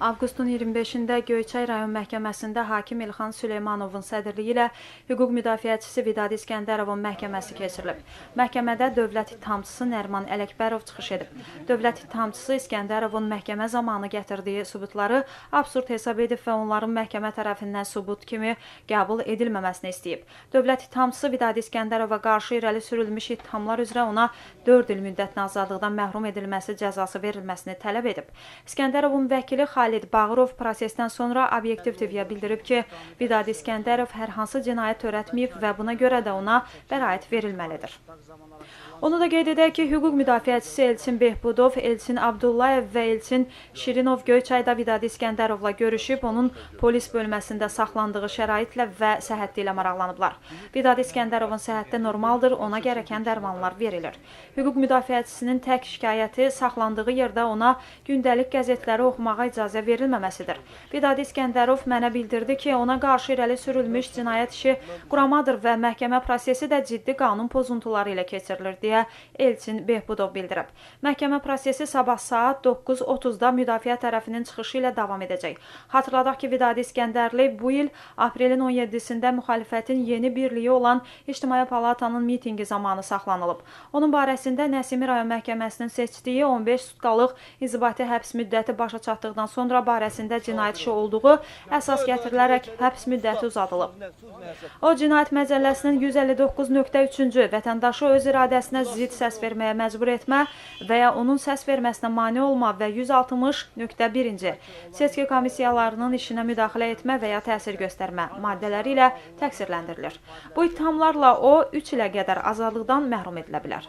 Avqustun 25-də Göyçay rayon məhkəməsində hakim İlxan Süleymanovun sədrliyi ilə hüquq müdafiəçisi Vidad İskəndərovun məhkəməsi keçirilib. Məhkəmədə dövlət ittihamçısı Nərman Ələkbərov çıxış edib. Dövlət ittihamçısı İskəndərovun məhkəmə zamanı gətirdiyi sübutları absurd hesab edib və onların məhkəmə tərəfindən sübut kimi qəbul edilməməsini istəyib. Dövlət ittihamçısı Vidad İskəndərova qarşı irəli sürülmüş ittihamlar üzrə ona 4 il müddətinə azadlıqdan məhrum edilməsi cəzası verilməsini tələb edib. İskəndərovun vəkili Xalid Bağırov prosesdən sonra Obyektiv TV-yə bildirib ki, Vidad İskəndərov hər hansı cinayət törətməyib və buna görə də ona bəraət verilməlidir. Onu da qeyd edək ki, hüquq müdafiəçisi Elçin Behbudov, Elçin Abdullayev və Elçin Şirinov Göyçayda Vidad İskəndərovla görüşüb, onun polis bölməsində saxlandığı şəraitlə və səhhəti ilə maraqlanıblar. Vidad İskəndərovun səhhəti normaldır, ona gərəkən dərmanlar verilir. Hüquq müdafiəçisinin tək şikayəti saxlandığı yerdə ona gündəlik qəzetləri oxumağa icazə verilməməsidir. Vidad İskəndərov mənə bildirdi ki, ona qarşı irəli sürülmüş cinayət işi quramadır və məhkəmə prosesi də ciddi qanun pozuntuları ilə keçirilir deyə Elçin Behbudov bildirib. Məhkəmə prosesi sabah saat 9:30-da müdafiə tərəfinin çıxışı ilə davam edəcək. Xatırladaq ki, Vidadi İskəndərli bu il aprelin 17-sində müxalifətin yeni birliyi olan İctimai Palatanın mitinqi zamanı saxlanılıb. Onun barəsində Nəsimi rayon məhkəməsinin seçdiyi 15 sutkalıq inzibati həbs müddəti başa çatdıqdan sonra barəsində cinayət işi olduğu əsas gətirilərək həbs müddəti uzadılıb. O cinayət məcəlləsinin 159.3-cü vətəndaşı öz iradəsinə zid səs verməyə məcbur etmə və ya onun səs verməsinə mane olma və 160.1-ci seçki komissiyalarının işinə müdaxilə etmə və ya təsir göstərmə maddələri ilə təqsirləndirilir. Bu ittihamlarla o 3 ilə qədər azadlıqdan məhrum edilə bilər.